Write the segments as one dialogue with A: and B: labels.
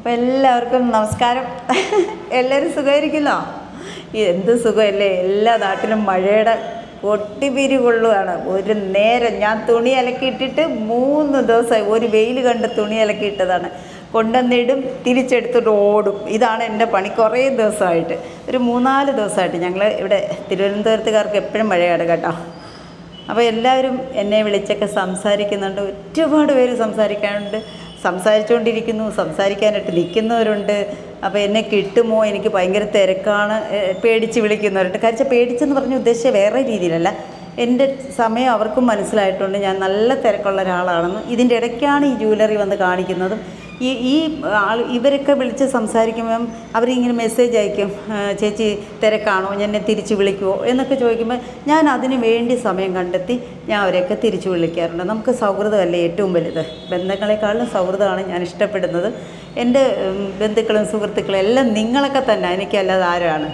A: അപ്പോൾ എല്ലാവർക്കും നമസ്കാരം. എല്ലാവരും സുഖമായിരിക്കുന്നോ? എന്ത് സുഖമല്ലേ? എല്ലാ നാട്ടിലും മഴയുടെ പൊട്ടിപിരി കൊള്ളുകയാണ്. ഒരു നേരം ഞാൻ തുണി അലക്കിയിട്ടിട്ട് മൂന്ന് ദിവസമായി ഒരു വെയിൽ കണ്ട് തുണി അലക്കിയിട്ടതാണ്. കൊണ്ടുവന്നിടും തിരിച്ചെടുത്തിട്ട് ഓടും. ഇതാണ് എന്റെ പണി കുറേ ദിവസമായിട്ട്. ഒരു മൂന്നാൽ ദിവസമായിട്ട് ഞങ്ങൾ ഇവിടെ തിരുവനന്തപുരത്തുകാർക്ക് എപ്പോഴും മഴയാണ് കേട്ടോ. അപ്പോൾ എല്ലാവരും എന്നെ വിളിച്ചൊക്കെ സംസാരിക്കുന്നുണ്ട്. ഒരുപാട് പേര് സംസാരിക്കാനുണ്ട്. സംസാരിച്ചുകൊണ്ടിരിക്കുന്നു സംസാരിക്കാനായിട്ട് നിൽക്കുന്നവരുണ്ട്. അപ്പോൾ എന്നെ കിട്ടുമോ? എനിക്ക് ഭയങ്കര തിരക്കാണ്. പേടിച്ച് വിളിക്കുന്നവരുണ്ട്. കാര്യം പേടിച്ചെന്ന് പറഞ്ഞ ഉദ്ദേശിച്ച വേറെ രീതിയിലല്ല. എന്റെ സമയം അവർക്കും മനസ്സിലായിട്ടുണ്ട്. ഞാൻ നല്ല തിരക്കുള്ള ഒരാളാണെന്ന്. ഇതിന്റെ ഇടയ്ക്കാണ് ഈ ജ്വല്ലറി വന്ന് കാണിക്കുന്നതും ഈ ഈ ആൾ ഇവരൊക്കെ വിളിച്ച് സംസാരിക്കുമ്പം അവരിങ്ങനെ മെസ്സേജ് അയക്കും "ആ, ചേച്ചി തിരക്കാണോ? എന്നെ തിരിച്ച് വിളിക്കുമോ എന്നൊക്കെ ചോദിക്കുമ്പോൾ ഞാൻ അതിന് വേണ്ടി സമയം കണ്ടെത്തി ഞാൻ അവരെയൊക്കെ തിരിച്ച് വിളിക്കാറുണ്ട്. നമുക്ക് സൗഹൃദമല്ലേ ഏറ്റവും വലുത്? ബന്ധങ്ങളെക്കാളും സൗഹൃദമാണ് ഞാൻ ഇഷ്ടപ്പെടുന്നത്. എന്റെ ബന്ധുക്കളും സുഹൃത്തുക്കളും എല്ലാം നിങ്ങളൊക്കെ തന്നെ എനിക്കല്ലാതെ ആരാണ്?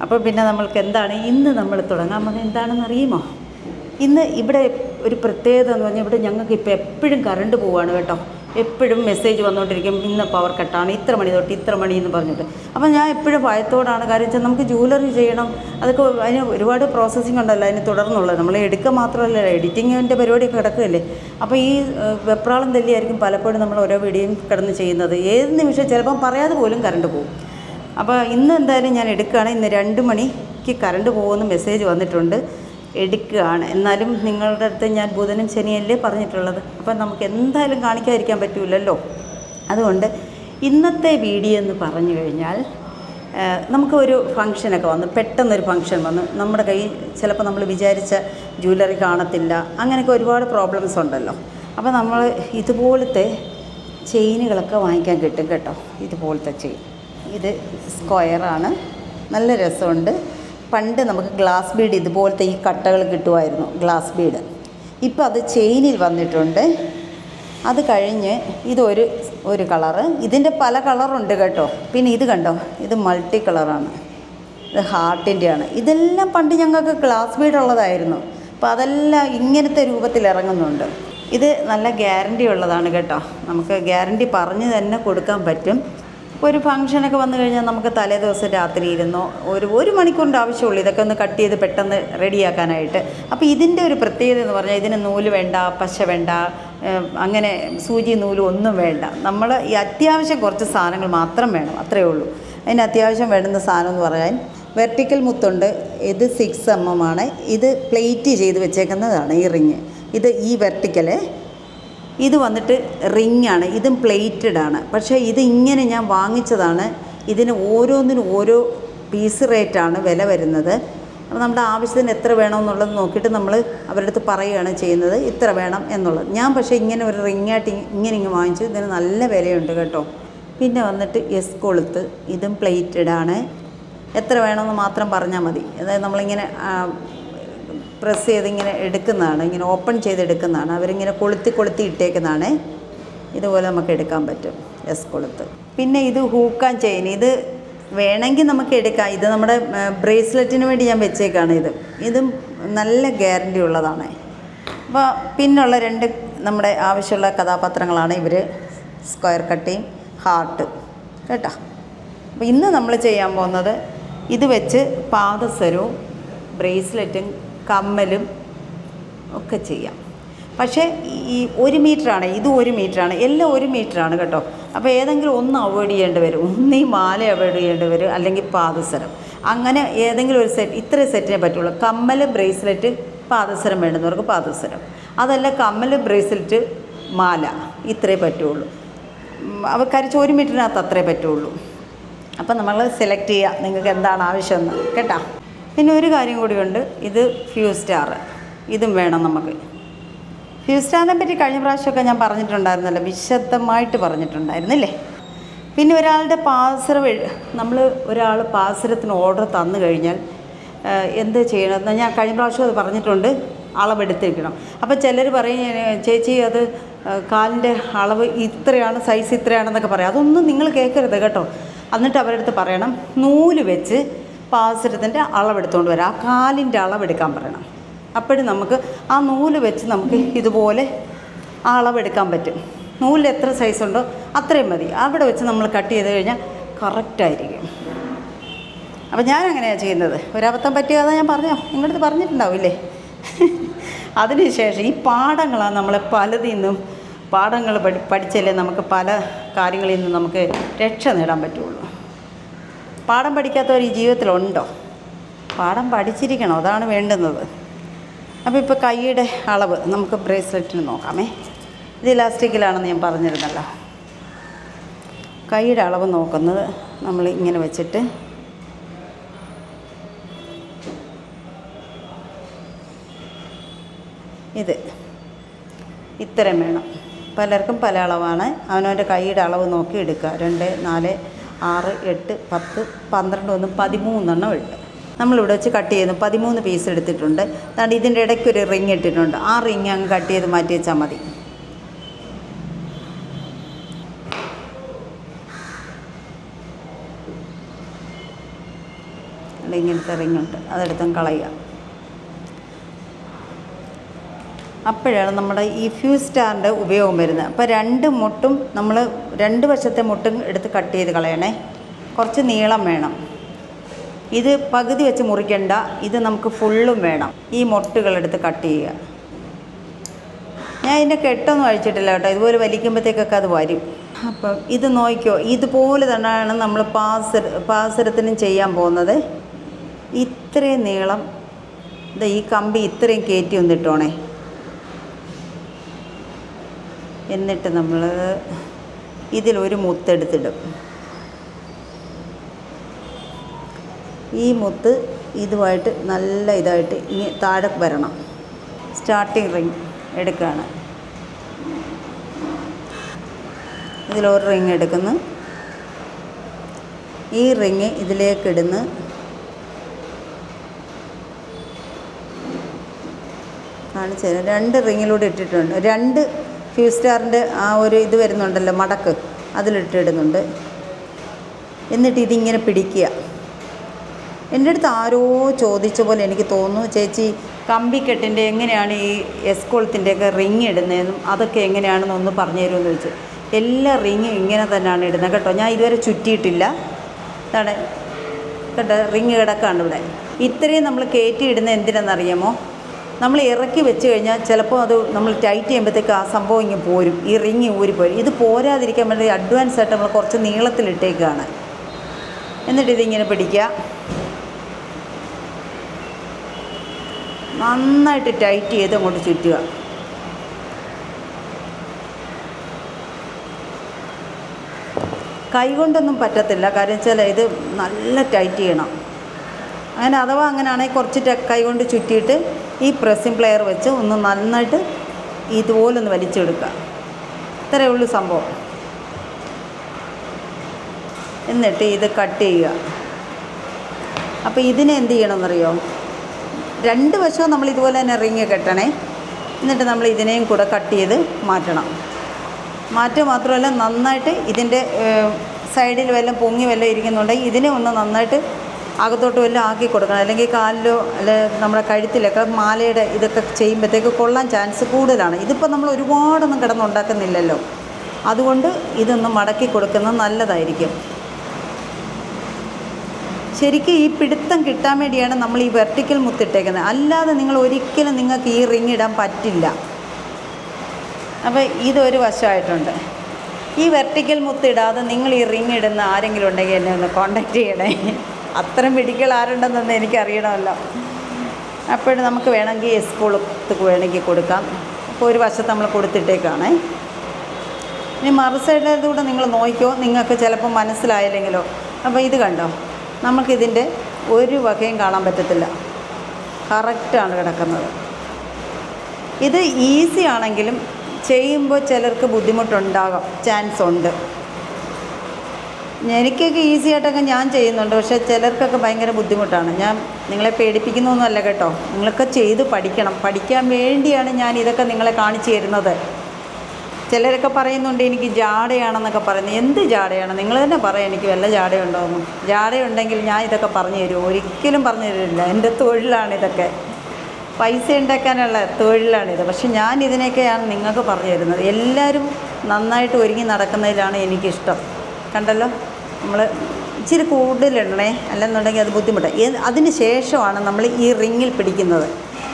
A: അപ്പോൾ പിന്നെ നമ്മൾക്ക് എന്താണ്? ഇന്ന് നമ്മൾ തുടങ്ങാൻ പോകുന്നത് എന്താണെന്ന് അറിയുമോ? ഇന്ന് ഇവിടെ ഒരു പ്രത്യേകത എന്ന് പറഞ്ഞാൽ ഇവിടെ ഞങ്ങൾക്ക് ഇപ്പോൾ എപ്പോഴും കറണ്ട് പോവാണ് കേട്ടോ. എപ്പോഴും മെസ്സേജ് വന്നുകൊണ്ടിരിക്കും ഇന്ന് പവർ കട്ടാണ് ഇത്ര മണി തൊട്ട് ഇത്ര മണി എന്ന് പറഞ്ഞിട്ട്. അപ്പം ഞാൻ എപ്പോഴും ഭയത്തോടാണ്. കാര്യം വെച്ചാൽ നമുക്ക് ജൂവലറി ചെയ്യണം. അതൊക്കെ അതിന് ഒരുപാട് പ്രോസസ്സിംഗ് ഉണ്ടല്ലോ അതിന് തുടർന്നുള്ളത് നമ്മൾ എടുക്കുക മാത്രമല്ല എഡിറ്റിങ്ങിന്റെ പരിപാടിയൊക്കെ കിടക്കുകയല്ലേ. അപ്പോൾ ഈ വെപ്രാളം തല്ലിയായിരിക്കും പലപ്പോഴും നമ്മൾ ഓരോ വീഡിയോയും കിടന്ന് ചെയ്യുന്നത്. ഏത് നിമിഷം ചിലപ്പം പറയാതെ പോലും കറണ്ട് പോകും. അപ്പോൾ ഇന്ന് എന്തായാലും ഞാൻ എടുക്കുകയാണ്. ഇന്ന് രണ്ട് മണിക്ക് കറണ്ട് പോകുമെന്ന് മെസ്സേജ് വന്നിട്ടുണ്ട്. എടുക്കുകയാണ്. എന്നാലും നിങ്ങളുടെ അടുത്ത് ഞാൻ ബുധനും ശനിയല്ലേ പറഞ്ഞിട്ടുള്ളത്. അപ്പം നമുക്ക് എന്തായാലും കാണിക്കാതിരിക്കാൻ പറ്റില്ലല്ലോ അതുകൊണ്ട് ഇന്നത്തെ വീഡിയോ എന്ന് പറഞ്ഞു കഴിഞ്ഞാൽ നമുക്ക് ഒരു ഫംഗ്ഷനൊക്കെ വന്നു. പെട്ടെന്നൊരു ഫങ്ഷൻ വന്നു. നമ്മുടെ കയ്യിൽ ചിലപ്പോൾ നമ്മൾ വിചാരിച്ച ജ്വല്ലറി കാണത്തില്ല. അങ്ങനെയൊക്കെ ഒരുപാട് പ്രോബ്ലംസ് ഉണ്ടല്ലോ. അപ്പോൾ നമ്മൾ ഇതുപോലത്തെ ചെയിനുകളൊക്കെ വാങ്ങിക്കാൻ കിട്ടും കേട്ടോ. ഇതുപോലത്തെ ചെയിൻ. ഇത് സ്ക്വയറാണ് നല്ല രസമുണ്ട്. പണ്ട് നമുക്ക് ഗ്ലാസ് ബീഡ് ഇതുപോലത്തെ ഈ കട്ടകൾ കിട്ടുമായിരുന്നു ഗ്ലാസ് ബീഡ്. ഇപ്പോൾ അത് ചെയിനിൽ വന്നിട്ടുണ്ട്. അത് കഴിഞ്ഞ് ഇതൊരു ഒരു കളറ്. ഇതിന്റെ പല കളറുണ്ട് കേട്ടോ. പിന്നെ ഇത് കണ്ടോ? ഇത് മൾട്ടി കളറാണ്. ഇത് ഹാർട്ടിന്റെയാണ്. ഇതെല്ലാം പണ്ട് ഞങ്ങൾക്ക് ഗ്ലാസ് ബീഡ് ഉള്ളതായിരുന്നു അപ്പോൾ അതെല്ലാം ഇങ്ങനത്തെ രൂപത്തിൽ ഇറങ്ങുന്നുണ്ട്. ഇത് നല്ല ഗ്യാരണ്ടി ഉള്ളതാണ് കേട്ടോ. നമുക്ക് ഗ്യാരണ്ടി പറഞ്ഞ് തന്നെ കൊടുക്കാൻ പറ്റും. ഒരു ഫംഗ്ഷനൊക്കെ വന്നു കഴിഞ്ഞാൽ നമുക്ക് തലേ ദിവസം രാത്രി ഇരുന്നോ. ഒരു ഒരു മണിക്കൂറിന്റെ ആവശ്യമുള്ളൂ. ഇതൊക്കെ ഒന്ന് കട്ട് ചെയ്ത് പെട്ടെന്ന് റെഡിയാക്കാനായിട്ട് അപ്പോൾ ഇതിന്റെ ഒരു പ്രത്യേകത എന്ന് പറഞ്ഞാൽ ഇതിന് നൂൽ വേണ്ട പശ വേണ്ട അങ്ങനെ സൂചി നൂൽ ഒന്നും വേണ്ട. നമ്മൾ ഈ അത്യാവശ്യം കുറച്ച് സാധനങ്ങൾ മാത്രം വേണം അത്രയേ ഉള്ളൂ. അതിന് അത്യാവശ്യം വേണ്ടുന്ന സാധനം എന്ന് പറയാൻ വെർട്ടിക്കൽ മുത്തുണ്ട്. ഇത് സിക്സ് എം എം ആണ്. ഇത് പ്ലേറ്റ് ചെയ്ത് വെച്ചേക്കുന്നതാണ് ഈ റിങ് ഇത് ഈ വെർട്ടിക്കൽ ഇത് വന്നിട്ട് റിംഗ് ആണ് ഇതും പ്ലേറ്റഡ് ആണ് പക്ഷേ ഇത് ഇങ്ങനെ ഞാൻ വാങ്ങിച്ചതാണ്. ഇതിന് ഓരോന്നിനും ഓരോ പീസ് റേറ്റാണ് വില വരുന്നത്. അപ്പോൾ നമ്മുടെ ആവശ്യത്തിന് എത്ര വേണമെന്നുള്ളത് നോക്കിയിട്ട് നമ്മൾ അവരുടെ അടുത്ത് പറയുകയാണ് ചെയ്യുന്നത് ഇത്ര വേണം എന്നുള്ളത്. ഞാൻ പക്ഷേ ഇങ്ങനെ ഒരു റിങ്ങായിട്ട് ഇങ്ങനെ ഇങ്ങനെ വാങ്ങിച്ചു. ഇതിന് നല്ല വിലയുണ്ട് കേട്ടോ. പിന്നെ വന്നിട്ട് എസ് കൊളുത്ത് ഇതും പ്ലേറ്റഡ് ആണ് എത്ര വേണമെന്ന് മാത്രം പറഞ്ഞാൽ മതി. അതായത് നമ്മളിങ്ങനെ പ്രസ് ചെയ്തിങ്ങനെ എടുക്കുന്നതാണ് ഇങ്ങനെ ഓപ്പൺ ചെയ്തെടുക്കുന്നതാണ്. അവരിങ്ങനെ കൊളുത്തി കൊളുത്തി ഇട്ടേക്കുന്നതാണ്. ഇതുപോലെ നമുക്ക് എടുക്കാൻ പറ്റും എസ് കൊളുത്ത്. പിന്നെ ഇത് ഹൂക്കാൻ ചെയിൻ ഇത് വേണമെങ്കിൽ നമുക്ക് എടുക്കാം. ഇത് നമ്മുടെ ബ്രേസ്ലെറ്റിന് വേണ്ടി ഞാൻ വെച്ചേക്കാണ് ഇത്. ഇതും നല്ല ഗ്യാരണ്ടി ഉള്ളതാണ്. അപ്പോൾ പിന്നുള്ള രണ്ട് നമ്മുടെ ആവശ്യമുള്ള കഥാപാത്രങ്ങളാണ് ഇവർ സ്ക്വയർ കട്ടിങ് ഹാർട്ട് കേട്ടോ? അപ്പോൾ ഇന്ന് നമ്മൾ ചെയ്യാൻ പോകുന്നത് ഇത് വെച്ച് പാദസരവും ബ്രേസ്ലെറ്റും കമ്മലും ഒക്കെ ചെയ്യാം. പക്ഷേ ഈ ഒരു മീറ്ററാണ് ഇതും ഒരു മീറ്ററാണ് എല്ലാം ഒരു മീറ്ററാണ് കേട്ടോ. അപ്പോൾ ഏതെങ്കിലും ഒന്ന് അവോയ്ഡ് ചെയ്യേണ്ടി വരും. ഒന്നീ മാല അവോയ്ഡ് ചെയ്യേണ്ടി വരും അല്ലെങ്കിൽ പാദസരം. അങ്ങനെ ഏതെങ്കിലും ഒരു സെറ്റ് ഇത്ര സെറ്റിനെ പറ്റുള്ളൂ. കമ്മൽ ബ്രേസ്ലെറ്റ് പാദസരം വേണ്ടുന്നവർക്ക് പാദസരം. അതല്ല കമ്മൽ ബ്രേസ്ലെറ്റ് മാല ഇത്രേ പറ്റുള്ളൂ. അവ കരിച്ച് ഒരു മീറ്ററിനകത്ത് അത്രേ പറ്റുള്ളൂ. അപ്പം നമ്മൾ സെലക്ട് ചെയ്യുക നിങ്ങൾക്ക് എന്താണ് ആവശ്യമെന്ന് കേട്ടോ. പിന്നെ ഒരു കാര്യം കൂടിയുണ്ട്. ഇത് ഫ്യൂ സ്റ്റാർ ഇതും വേണം നമുക്ക്. ഫ്യൂ സ്റ്റാറിനെ പറ്റി കഴിഞ്ഞ പ്രാവശ്യമൊക്കെ ഞാൻ പറഞ്ഞിട്ടുണ്ടായിരുന്നല്ലോ. വിശദമായിട്ട് പറഞ്ഞിട്ടുണ്ടായിരുന്നില്ലേ? പിന്നെ ഒരാളുടെ പാസറ് നമ്മൾ ഒരാൾ പാസരത്തിന് ഓർഡർ തന്നു കഴിഞ്ഞാൽ എന്ത് ചെയ്യണമെന്ന് ഞാൻ കഴിഞ്ഞ പ്രാവശ്യം അത് പറഞ്ഞിട്ടുണ്ട്. അളവെടുത്തിരിക്കണം. അപ്പോൾ ചിലർ പറയും ചേച്ചി അത് കാലിന്റെ അളവ് ഇത്രയാണ് സൈസ് ഇത്രയാണെന്നൊക്കെ പറയാം. അതൊന്നും നിങ്ങൾ കേൾക്കരുത് കേട്ടോ. എന്നിട്ട് അവരുടെ അടുത്ത് പറയണം. നൂൽ വെച്ച് പാസരത്തിന്റെ അളവെടുത്തുകൊണ്ട് വരാം. ആ കാലിന്റെ അളവെടുക്കാൻ പറയണം. അപ്പോഴും നമുക്ക് ആ നൂൽ വെച്ച് നമുക്ക് ഇതുപോലെ അളവെടുക്കാൻ പറ്റും. നൂലിൽ എത്ര സൈസ് ഉണ്ടോ അത്രയും മതി. അവിടെ വെച്ച് നമ്മൾ കട്ട് ചെയ്ത് കഴിഞ്ഞാൽ കറക്റ്റായിരിക്കും അപ്പം ഞാൻ അങ്ങനെയാണ് ചെയ്യുന്നത്. ഒരബദ്ധം പറ്റിയതാ ഞാൻ പറഞ്ഞോ? നിങ്ങളടുത്ത് പറഞ്ഞിട്ടുണ്ടാവില്ലേ? അതിനുശേഷം ഈ പാഠങ്ങളാണ് നമ്മളെ പലതിൽ നിന്നും പാഠങ്ങൾ പഠി പഠിച്ചല്ലേ നമുക്ക് പല കാര്യങ്ങളിൽ നിന്നും നമുക്ക് രക്ഷ നേടാൻ പറ്റുള്ളൂ. പാഠം പഠിക്കാത്തവർ ഈ ജീവിതത്തിലുണ്ടോ? പാഠം പഠിച്ചിരിക്കണം? അതാണ് വേണ്ടുന്നത്. അപ്പോൾ ഇപ്പോൾ കൈയുടെ അളവ് നമുക്ക് ബ്രേസ്ലെറ്റിന് നോക്കാമേ. ഇത് ഇലാസ്റ്റിക്കിലാണെന്ന് ഞാൻ പറഞ്ഞിരുന്നല്ലോ. കൈയുടെ അളവ് നോക്കുന്നത് നമ്മൾ ഇങ്ങനെ വെച്ചിട്ട് ഇത് ഇത്തരം വേണം. പലർക്കും പല അളവാണ്. അവനവന്റെ കൈയുടെ അളവ് നോക്കി എടുക്കുക. രണ്ട് നാല് ആറ് എട്ട് പത്ത് പന്ത്രണ്ട് ഒന്ന് പതിമൂന്നെണ്ണം ഉണ്ട് നമ്മളിവിടെ വെച്ച് കട്ട് ചെയ്യുന്നു പതിമൂന്ന് പീസ് എടുത്തിട്ടുണ്ട്. അതുകൊണ്ട് ഇതിന്റെ ഇടയ്ക്ക് ഒരു റിങ് ഇട്ടിട്ടുണ്ട്. ആ റിങ് അങ്ങ് കട്ട് ചെയ്ത് മാറ്റി വെച്ചാൽ മതി. ഇങ്ങനത്തെ റിങ്ങുണ്ട് അതെടുത്തും കളയുക. അപ്പോഴാണ് നമ്മുടെ ഈ ഫ്യൂ സ്റ്റാറിന്റെ ഉപയോഗം വരുന്നത്. അപ്പോൾ രണ്ട് മുട്ടും നമ്മൾ രണ്ട് വശത്തെ മുട്ടും എടുത്ത് കട്ട് ചെയ്ത് കളയണേ. കുറച്ച് നീളം വേണം. ഇത് പകുതി വെച്ച് മുറിക്കണ്ട. ഇത് നമുക്ക് ഫുള്ളും വേണം. ഈ മുട്ടുകളെടുത്ത് കട്ട് ചെയ്യുക. ഞാൻ ഇതിന്റെ കെട്ടൊന്നും അഴിച്ചിട്ടില്ല കേട്ടോ. ഇതുപോലെ വലിക്കുമ്പോഴത്തേക്കൊക്കെ അത് വരും. അപ്പം ഇത് നോക്കിയോ? ഇതുപോലെ തന്നെയാണ് നമ്മൾ പാസര പാസരത്തിനും ചെയ്യാൻ പോകുന്നത്. ഇത്രയും നീളം ഈ കമ്പി ഇത്രയും കയറ്റി ഒന്നിട്ടോണേ എന്നിട്ട് നമ്മൾ ഇതിലൊരു മുത്തെടുത്തിടും. ഈ മുത്ത് ഇതുമായിട്ട് നല്ല ഇതായിട്ട് ഇനി താഴെ വരണം. സ്റ്റാർട്ടിങ് റിങ് എടുക്കുകയാണ്. ഇതിലൊരു റിങ് എടുക്കുന്നു. ഈ റിങ് ഇതിലേക്കിടുന്ന് കാണിച്ചു തരാം. രണ്ട് റിങ്ങിലൂടെ ഇട്ടിട്ടുണ്ട്. രണ്ട് ഫ്യൂ സ്റ്റാറിന്റെ ആ ഒരു ഇത് വരുന്നുണ്ടല്ലോ മടക്ക്. അതിലിട്ടിടുന്നുണ്ട് എന്നിട്ട് ഇതിങ്ങനെ പിടിക്കുക. എന്റെ അടുത്ത് ആരോ ചോദിച്ച പോലെ എനിക്ക് തോന്നുന്നു ചേച്ചി കമ്പിക്കെട്ടിന്റെ എങ്ങനെയാണ് ഈ എസ്കോളത്തിന്റെയൊക്കെ റിങ് ഇടുന്നതെന്നും അതൊക്കെ എങ്ങനെയാണെന്ന് ഒന്ന് പറഞ്ഞു തരുമെന്ന് ചോദിച്ചു. എല്ലാ റിങ്ങും ഇങ്ങനെ തന്നെയാണ് ഇടുന്നത് കേട്ടോ. ഞാൻ ഇതുവരെ ചുറ്റിയിട്ടില്ല. ഇതാണ്. കേട്ടോ റിങ് കിടക്കാണ് ഇവിടെ. ഇത്രയും നമ്മൾ കയറ്റി ഇടുന്നത് എന്തിനാണെന്നറിയാമോ? നമ്മൾ ഇറക്കി വെച്ച് കഴിഞ്ഞാൽ ചിലപ്പോൾ അത് നമ്മൾ ടൈറ്റ് ചെയ്യുമ്പോഴത്തേക്ക് ആ സംഭവം ഇങ്ങനെ പോരും. ഈ റിങ് ഊരിപ്പോരും ഇത് പോരാതിരിക്കാൻ വേണ്ടി അഡ്വാൻസ് ആയിട്ട് നമ്മൾ കുറച്ച് നീളത്തിലിട്ടേക്കാണ്. എന്നിട്ട് ഇതിങ്ങനെ പിടിക്കുക. നന്നായിട്ട് ടൈറ്റ് ചെയ്ത് അങ്ങോട്ട് ചുറ്റുക. കൈ കൊണ്ടൊന്നും പറ്റത്തില്ല. കാര്യം വെച്ചാൽ ഇത് നല്ല ടൈറ്റ് ചെയ്യണം. അങ്ങനെ അഥവാ അങ്ങനെയാണെങ്കിൽ കുറച്ച് കൈ കൊണ്ട് ചുറ്റിയിട്ട് ഈ പ്രസ്സിംഗ് പ്ലെയർ വെച്ച് ഒന്ന് നന്നായിട്ട് ഇതുപോലെ ഒന്ന് വലിച്ചെടുക്കുക. ഇത്രയേ ഉള്ളൂ സംഭവം. എന്നിട്ട് ഇത് കട്ട് ചെയ്യുക. അപ്പോൾ ഇതിനെ എന്ത് ചെയ്യണമെന്നറിയോ? രണ്ട് വശവും നമ്മൾ ഇതുപോലെ തന്നെ റിങ് കെട്ടണേ. എന്നിട്ട് നമ്മൾ ഇതിനെയും കൂടെ കട്ട് ചെയ്ത് മാറ്റണം. മാറ്റുക മാത്രമല്ല നന്നായിട്ട് ഇതിന്റെ സൈഡിൽ വല്ലതും പൊങ്ങി വല്ലതും ഇരിക്കുന്നുണ്ടെങ്കിൽ ഇതിനെ ഒന്ന് നന്നായിട്ട് അകത്തോട്ട് വല്ലതും ആക്കി കൊടുക്കണം. അല്ലെങ്കിൽ കാലിലോ അല്ലെ നമ്മുടെ കഴുത്തിലൊക്കെ മാലയുടെ ഇതൊക്കെ ചെയ്യുമ്പോഴത്തേക്ക് കൊള്ളാൻ ചാൻസ് കൂടുതലാണ്. ഇതിപ്പോൾ നമ്മൾ ഒരുപാടൊന്നും കിടന്നുണ്ടാക്കുന്നില്ലല്ലോ. അതുകൊണ്ട് ഇതൊന്ന് മടക്കി കൊടുക്കുന്നത് നല്ലതായിരിക്കും. ശരിക്കും ഈ പിടുത്തം കിട്ടാൻ വേണ്ടിയാണ് നമ്മൾ ഈ വെർട്ടിക്കൽ മുത്തിട്ടേക്കുന്നത് അല്ലാതെ നിങ്ങൾ ഒരിക്കലും നിങ്ങൾക്ക് ഈ റിങ് ഇടാൻ പറ്റില്ല. അപ്പോൾ ഇതൊരു വശമായിട്ടുണ്ട്. ഈ വെർട്ടിക്കൽ മുത്തിടാതെ നിങ്ങൾ ഈ റിങ് ഇടുന്ന ആരെങ്കിലും ഉണ്ടെങ്കിൽ എന്നെ ഒന്ന് കോണ്ടാക്ട് ചെയ്യണേ. അത്രയും പിടിക്കൽ ആരുണ്ടെന്നൊന്ന് എനിക്കറിയണമല്ലോ. അപ്പോഴും നമുക്ക് വേണമെങ്കിൽ സ്കൂളത്ത് വേണമെങ്കിൽ കൊടുക്കാം. അപ്പോൾ ഒരു വശത്ത് നമ്മൾ കൊടുത്തിട്ടേക്കാണേ. ഇനി മറു സൈഡിലൂടെ നിങ്ങൾ നോക്കിയോ നിങ്ങൾക്ക് ചിലപ്പോൾ മനസ്സിലായില്ലെങ്കിലോ. അപ്പോൾ ഇത് കണ്ടോ? നമുക്കിതിന്റെ ഒരു വകയും കാണാൻ പറ്റത്തില്ല. കറക്റ്റാണ് കിടക്കുന്നത്. ഇത് ഈസി ആണെങ്കിലും ചെയ്യുമ്പോൾ ചിലർക്ക് ബുദ്ധിമുട്ടുണ്ടാകാം. ചാൻസ് ഉണ്ട് എനിക്കൊക്കെ ഈസി ആയിട്ടൊക്കെ ഞാൻ ചെയ്യുന്നുണ്ട്. പക്ഷേ ചിലർക്കൊക്കെ ഭയങ്കര ബുദ്ധിമുട്ടാണ്. ഞാൻ നിങ്ങളെ പേടിപ്പിക്കുന്നൊന്നുമല്ല കേട്ടോ. നിങ്ങളൊക്കെ ചെയ്ത് പഠിക്കണം. പഠിക്കാൻ വേണ്ടിയാണ് ഞാൻ ഇതൊക്കെ നിങ്ങളെ കാണിച്ചു തരുന്നത്. ചിലരൊക്കെ പറയുന്നുണ്ട് എനിക്ക് ജാടയാണെന്നൊക്കെ പറയുന്നത് എന്ത് ജാടയാണ്? നിങ്ങൾ തന്നെ പറയാം എനിക്ക് വല്ല ജാടയുണ്ടോയെന്ന് ജാടയുണ്ടെങ്കിൽ ഞാൻ ഇതൊക്കെ പറഞ്ഞു തരും. ഒരിക്കലും പറഞ്ഞു തരില്ല. എന്റെ തൊഴിലാണ് ഇതൊക്കെ. പൈസ ഉണ്ടാക്കാനുള്ള തൊഴിലാണിത് പക്ഷെ ഞാൻ ഇതിനൊക്കെയാണ് നിങ്ങൾക്ക് പറഞ്ഞു തരുന്നത്. എല്ലാവരും നന്നായിട്ട് ഒരുങ്ങി നടക്കുന്നതിലാണ് എനിക്കിഷ്ടം. കണ്ടല്ലോ? നമ്മൾ ഇച്ചിരി കൂടുതലിടണേ അല്ലെന്നുണ്ടെങ്കിൽ അത് ബുദ്ധിമുട്ട്. ഏ- അതിന് ശേഷമാണ് നമ്മൾ ഈ റിങ്ങിൽ പിടിക്കുന്നത്.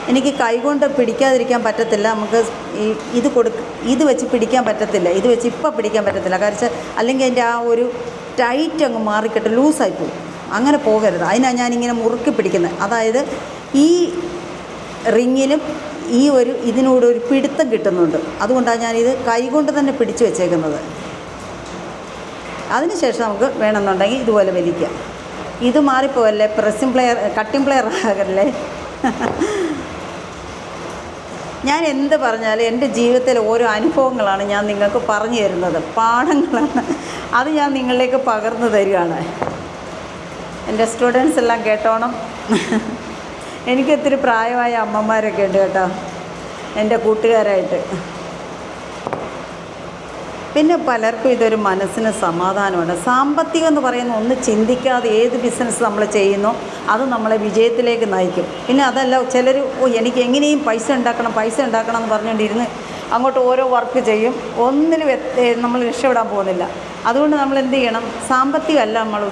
A: എനിക്ക് കൈകൊണ്ട് പിടിക്കാതിരിക്കാൻ പറ്റത്തില്ല. നമുക്ക് ഈ ഇത് കൊടുക്ക ഇത് വെച്ച് പിടിക്കാൻ പറ്റത്തില്ല. ഇത് വെച്ച് ഇപ്പം പിടിക്കാൻ പറ്റത്തില്ല. കാരണം അല്ലെങ്കിൽ അതിന്റെ ആ ഒരു ടൈറ്റ് അങ്ങ് മാറിക്കിട്ട് ലൂസായി പോകും അങ്ങനെ പോകരുത്. അതിനാണ് ഞാനിങ്ങനെ മുറുക്കി പിടിക്കുന്നത് അതായത് ഈ റിങ്ങിലും ഈ ഒരു ഇതിനോട് ഒരു പിടുത്തം കിട്ടുന്നുണ്ട്. അതുകൊണ്ടാണ് ഞാനിത് കൈകൊണ്ട് തന്നെ പിടിച്ചു വെച്ചേക്കുന്നത്. അതിനുശേഷം നമുക്ക് വേണമെന്നുണ്ടെങ്കിൽ ഇതുപോലെ വലിക്കാം. ഇത് മാറിപ്പോവല്ലേ? പ്രസ്സിംഗ് പ്ലെയർ കട്ടിംഗ് പ്ലെയർ ആകല്ലേ? ഞാൻ എന്ത് പറഞ്ഞാലും എന്റെ ജീവിതത്തിലെ ഓരോ അനുഭവങ്ങളാണ് ഞാൻ നിങ്ങൾക്ക് പറഞ്ഞു തരുന്നത്. പാഠങ്ങളാണ്. അത് ഞാൻ നിങ്ങളിലേക്ക് പകർന്നു തരികയാണ്. എന്റെ സ്റ്റുഡൻസ് എല്ലാം കേട്ടോണം. എനിക്ക് ഒത്തിരി പ്രായമായ അമ്മമാരൊക്കെ ഉണ്ട് കേട്ടോ. എന്റെ കൂട്ടുകാരായിട്ട്. പിന്നെ പലർക്കും ഇതൊരു മനസ്സിന് സമാധാനമാണ്. സാമ്പത്തികം എന്ന് പറയുന്ന ഒന്ന് ചിന്തിക്കാതെ ഏത് ബിസിനസ് നമ്മൾ ചെയ്യുന്നു അത് നമ്മളെ വിജയത്തിലേക്ക് നയിക്കും. പിന്നെ അതല്ല ചിലർ ഓ എനിക്ക് എങ്ങനെയും പൈസ ഉണ്ടാക്കണം പൈസ ഉണ്ടാക്കണം എന്ന് പറഞ്ഞുകൊണ്ടിരുന്ന് അങ്ങോട്ട് ഓരോ വർക്ക് ചെയ്യും. ഒന്നിനും നമ്മൾ രക്ഷപ്പെടാൻ പോകുന്നില്ല. അതുകൊണ്ട് നമ്മൾ എന്ത് ചെയ്യണം? സാമ്പത്തികമല്ല നമ്മൾ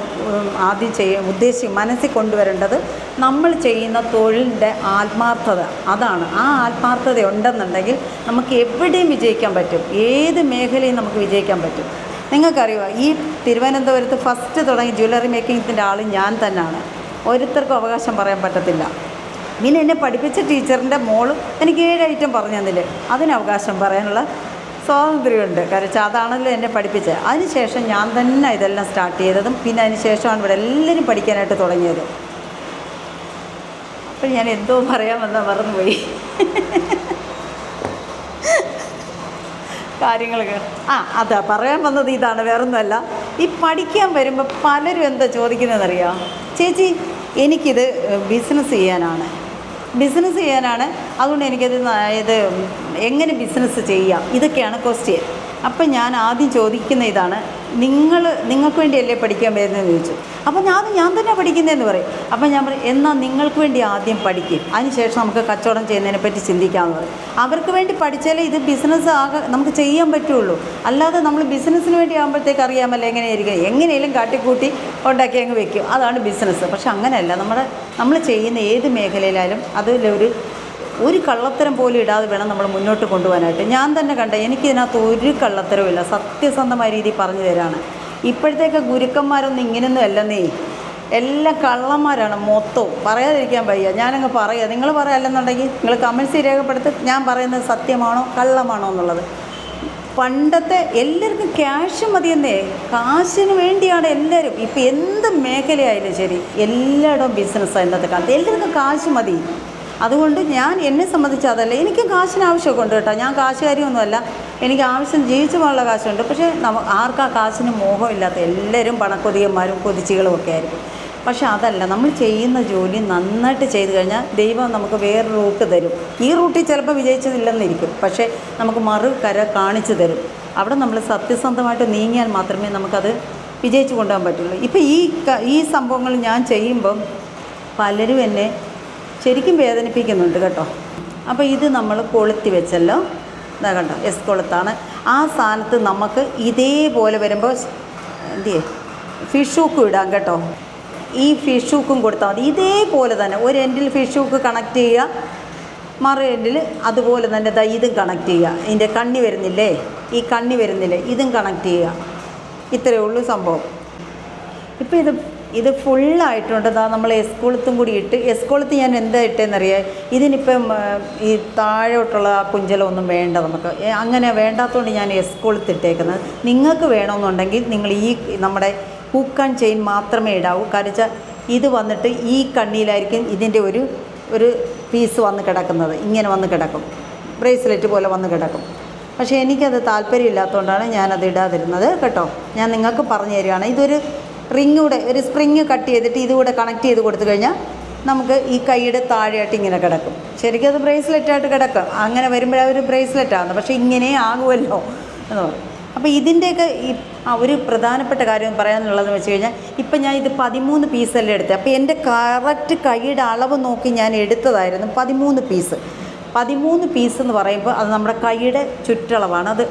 A: ആദ്യം ചെയ്യ ഉദ്ദേശിച്ച് മനസ്സിൽ കൊണ്ടുവരേണ്ടത് നമ്മൾ ചെയ്യുന്ന തൊഴിലിന്റെ ആത്മാർത്ഥത. അതാണ്. ആ ആത്മാർത്ഥത ഉണ്ടെന്നുണ്ടെങ്കിൽ നമുക്ക് എവിടെയും വിജയിക്കാൻ പറ്റും. ഏത് മേഖലയും നമുക്ക് വിജയിക്കാൻ പറ്റും. നിങ്ങൾക്കറിയുമോ ഈ തിരുവനന്തപുരത്ത് ഫസ്റ്റ് തുടങ്ങി ജ്വല്ലറി മേക്കിങ്ങിന്റെ ആൾ ഞാൻ തന്നെയാണ്. ഓരോരുത്തർക്കും അവകാശം പറയാൻ പറ്റത്തില്ല. പിന്നെ എന്നെ പഠിപ്പിച്ച ടീച്ചറിന്റെ മോൾ എനിക്ക് ഏഴ് ഐറ്റം പറഞ്ഞു തന്നില്ലേ? അതിന് അവകാശം പറയാനുള്ള സ്വാതന്ത്ര്യമുണ്ട്. കാരണം അതാണല്ലോ എന്നെ പഠിപ്പിച്ചത്. അതിനുശേഷം ഞാൻ തന്നെ ഇതെല്ലാം സ്റ്റാർട്ട് ചെയ്തതും പിന്നെ അതിന് ശേഷമാണ് ഇവിടെ എല്ലാവരും പഠിക്കാനായിട്ട് തുടങ്ങിയത്. അപ്പം ഞാൻ എന്തോ പറയാൻ വന്നാൽ മറന്നുപോയി. കാര്യങ്ങൾ ആ അതാ പറയാൻ വന്നത് ഇതാണ് വേറൊന്നുമല്ല. ഈ പഠിക്കാൻ വരുമ്പോൾ പലരും എന്താ ചോദിക്കുന്നതെന്നറിയാം? ചേച്ചി എനിക്കിത് ബിസിനസ് ചെയ്യാനാണ്. ബിസിനസ് ചെയ്യാനാണ്. അതുകൊണ്ട് എനിക്കത് ഇത് എങ്ങനെ ബിസിനസ് ചെയ്യാം? ഇതൊക്കെയാണ് ക്വസ്റ്റ്യൻ. അപ്പം ഞാൻ ആദ്യം ചോദിക്കുന്ന ഇതാണ് നിങ്ങൾ നിങ്ങൾക്ക് വേണ്ടിയല്ലേ പഠിക്കാൻ വരുന്നതെന്ന് ചോദിച്ചു. അപ്പം ഞാൻ ഞാൻ തന്നെ പഠിക്കുന്നതെന്ന് പറയും. അപ്പം ഞാൻ പറയും എന്നാൽ നിങ്ങൾക്ക് വേണ്ടി ആദ്യം പഠിക്കും. അതിനുശേഷം നമുക്ക് കച്ചവടം ചെയ്യുന്നതിനെ പറ്റി ചിന്തിക്കാമെന്ന് പറയും. അവർക്ക് വേണ്ടി പഠിച്ചാലേ ഇത് ബിസിനസ് ആകെ നമുക്ക് ചെയ്യാൻ പറ്റുള്ളൂ. അല്ലാതെ നമ്മൾ ബിസിനസ്സിന് വേണ്ടി ആകുമ്പോഴത്തേക്ക് അറിയാമല്ലോ എങ്ങനെയായിരിക്കും. എങ്ങനെയും കാട്ടിക്കൂട്ടി ഉണ്ടാക്കി അങ്ങ് വെക്കും. അതാണ് ബിസിനസ് പക്ഷെ അങ്ങനെയല്ല. നമ്മുടെ നമ്മൾ ചെയ്യുന്ന ഏത് മേഖലയിലായാലും അതിലൊരു ഒരു കള്ളത്തരം പോലും ഇടാതെ വേണം നമ്മൾ മുന്നോട്ട് കൊണ്ടുപോകാനായിട്ട്. ഞാൻ തന്നെ കണ്ട എനിക്കിതിനകത്ത് ഒരു കള്ളത്തരവും ഇല്ല സത്യസന്ധമായ രീതിയിൽ പറഞ്ഞു തരാണ്. ഇപ്പോഴത്തേക്ക് ഗുരുക്കന്മാരൊന്നും ഇങ്ങനെയൊന്നും അല്ലെന്നേ. എല്ലാം കള്ളന്മാരാണ് മൊത്തവും. പറയാതിരിക്കാൻ വയ്യ. ഞാനങ്ങ് പറയുക നിങ്ങൾ പറയാമല്ലെന്നുണ്ടെങ്കിൽ നിങ്ങൾ കമൻസി രേഖപ്പെടുത്തി ഞാൻ പറയുന്നത് സത്യമാണോ കള്ളമാണോ എന്നുള്ളത്. പണ്ടത്തെ എല്ലാവർക്കും ക്യാഷ് മതിയെന്നേ. കാശിന് വേണ്ടിയാണ് എല്ലാവരും. ഇപ്പം എന്ത് മേഖലയായാലും ശരി എല്ലായിടവും ബിസിനസ്സാണ് ഇന്നത്തെ കാലത്ത്. എല്ലാവർക്കും കാശ് മതി. അതുകൊണ്ട് ഞാൻ എന്നെ സംബന്ധിച്ച് അതല്ല. എനിക്ക് കാശിന് ആവശ്യമൊക്കെ ഉണ്ട് കേട്ടോ. ഞാൻ കാശുകാരിയൊന്നുമല്ല. എനിക്ക് ആവശ്യം ജീവിച്ചു പോകാനുള്ള കാശുണ്ട്. പക്ഷേ നമ്മ ആർക്കാ കാശിന് മോഹമില്ലാത്ത എല്ലാവരും പണക്കൊതിയന്മാരും കൊതിച്ചികളും ഒക്കെ ആയിരിക്കും. പക്ഷെ അതല്ല നമ്മൾ ചെയ്യുന്ന ജോലി നന്നായിട്ട് ചെയ്തു കഴിഞ്ഞാൽ ദൈവം നമുക്ക് വേറെ റൂട്ട് തരും. ഈ റൂട്ടിൽ ചിലപ്പോൾ വിജയിച്ചതില്ലെന്നിരിക്കും. പക്ഷേ നമുക്ക് മറു കര കാണിച്ചു തരും. അവിടെ നമ്മൾ സത്യസന്ധമായിട്ട് നീങ്ങിയാൽ മാത്രമേ നമുക്കത് വിജയിച്ചു കൊണ്ടുപോകാൻ പറ്റുള്ളൂ. ഇപ്പോൾ ഈ ഈ സംഭവങ്ങൾ ഞാൻ ചെയ്യുമ്പം പലരും എന്നെ ശരിക്കും വേദനിപ്പിക്കുന്നുണ്ട് കേട്ടോ. അപ്പോൾ ഇത് നമ്മൾ കൊളുത്തി വെച്ചല്ലോ. ഇതാ കണ്ടോ എസ് കൊളുത്താണ്. ആ സ്ഥാനത്ത് നമുക്ക് ഇതേപോലെ വരുമ്പോൾ എന്തിയേ? ഫിഷ് ഹൂക്കും ഇടാം കേട്ടോ. ഈ ഫിഷ് ഹൂക്കും കൊടുത്താൽ മതി. ഇതേപോലെ തന്നെ ഒരു എൻഡിൽ ഫിഷ് ഹൂക്ക് കണക്ട് ചെയ്യുക. മറു എൻഡിൽ അതുപോലെ തന്നെ ദാ ഇതും കണക്ട് ചെയ്യുക. ഇതിന്റെ കണ്ണി വരുന്നില്ലേ? ഈ കണ്ണി വരുന്നില്ലേ? ഇതും കണക്ട് ചെയ്യുക. ഇത്രയേ ഉള്ളൂ സംഭവം. ഇപ്പോൾ ഇത് ഇത് ഫുള്ളായിട്ടുണ്ട് ദാ നമ്മൾ എസ്കോളത്തും കൂടി ഇട്ട്. എസ്കോളത്ത് ഞാൻ എന്താ ഇട്ടേന്നറിയാം? ഇതിനിപ്പം ഈ താഴോട്ടുള്ള ആ കുഞ്ചലൊന്നും വേണ്ട നമുക്ക്. അങ്ങനെ വേണ്ടാത്തതുകൊണ്ട് ഞാൻ എസ്കോളത്ത് ഇട്ടേക്കുന്നത്. നിങ്ങൾക്ക് വേണമെന്നുണ്ടെങ്കിൽ നിങ്ങൾ ഈ നമ്മുടെ ഹൂക്ക് ആൻഡ് ചെയിൻ മാത്രമേ ഇടാവൂ. കാരണം ഇത് വന്നിട്ട് ഈ കണ്ണിയിലായിരിക്കും ഇതിന്റെ ഒരു ഒരു പീസ് വന്ന് കിടക്കുന്നത്. ഇങ്ങനെ വന്ന് കിടക്കും. ബ്രേസ്ലെറ്റ് പോലെ വന്ന് കിടക്കും. പക്ഷേ എനിക്കത് താല്പര്യമില്ലാത്തതുകൊണ്ടാണ് ഞാനത് ഇടാതിരുന്നത്. കേട്ടോ? ഞാൻ നിങ്ങൾക്ക് പറഞ്ഞു തരികയാണ്. ഇതൊരു റിങ് കൂടെ ഒരു സ്പ്രിങ് കട്ട് ചെയ്തിട്ട് ഇതുകൂടെ കണക്ട് ചെയ്ത് കൊടുത്തു കഴിഞ്ഞാൽ നമുക്ക് ഈ കൈയുടെ താഴെയായിട്ട് ഇങ്ങനെ കിടക്കും. ശരിക്കും അത് ബ്രേസ്ലെറ്റ് ആയിട്ട് കിടക്കും. അങ്ങനെ വരുമ്പോഴാ ഒരു ബ്രേസ്ലെറ്റാണ് പക്ഷേ ഇങ്ങനെ ആകുമല്ലോ എന്ന് പറയും. അപ്പോൾ ഇതിന്റെയൊക്കെ ഈ ഒരു പ്രധാനപ്പെട്ട കാര്യം പറയാനുള്ളതെന്ന് വെച്ച് കഴിഞ്ഞാൽ ഇപ്പം ഞാൻ ഇത് പതിമൂന്ന് പീസല്ലേ എടുത്തത് അപ്പോൾ എന്റെ കറക്റ്റ് കൈയുടെ അളവ് നോക്കി ഞാൻ എടുത്തതായിരുന്നു പതിമൂന്ന് പീസ്. പതിമൂന്ന് പീസ് എന്ന് പറയുമ്പോൾ അത് നമ്മുടെ കൈയുടെ ചുറ്റളവാണ്. അത്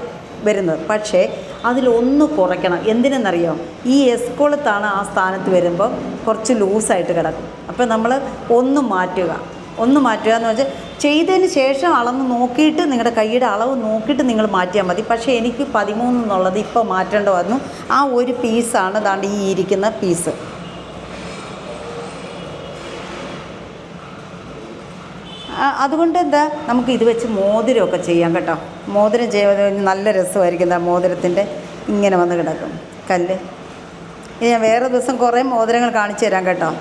A: വരുന്നത്. പക്ഷേ അതിലൊന്ന് കുറയ്ക്കണം. എന്തിനെന്നറിയോ? ഈ എസ്കോളത്താണ് ആ സ്ഥാനത്ത് വരുമ്പോൾ കുറച്ച് ലൂസായിട്ട് കിടക്കും. അപ്പോൾ നമ്മൾ ഒന്ന് മാറ്റുക. ഒന്ന് മാറ്റുക എന്ന് വെച്ചാൽ ചെയ്തതിന് ശേഷം അളന്ന് നോക്കിയിട്ട് നിങ്ങളുടെ കൈയുടെ അളവ് നോക്കിയിട്ട് നിങ്ങൾ മാറ്റിയാൽ മതി. പക്ഷേ എനിക്ക് പതിമൂന്ന് എന്നുള്ളത് ഇപ്പോൾ മാറ്റേണ്ട വന്നു. ആ ഒരു പീസാണ് ദാണ്ട് ഈ ഇരിക്കുന്ന പീസ് അതുകൊണ്ട് എന്താ നമുക്ക് ഇത് വെച്ച് മോതിരമൊക്കെ ചെയ്യാം കേട്ടോ. മോതിരം ചെയ്യുന്നത് നല്ല രസമായിരിക്കും മോതിരത്തിന്റെ ഇങ്ങനെ വന്ന് കിടക്കും. കല്ല്. ഇത് ഞാൻ വേറെ ദിവസം കുറേ മോതിരങ്ങൾ കാണിച്ചു തരാം കേട്ടോ.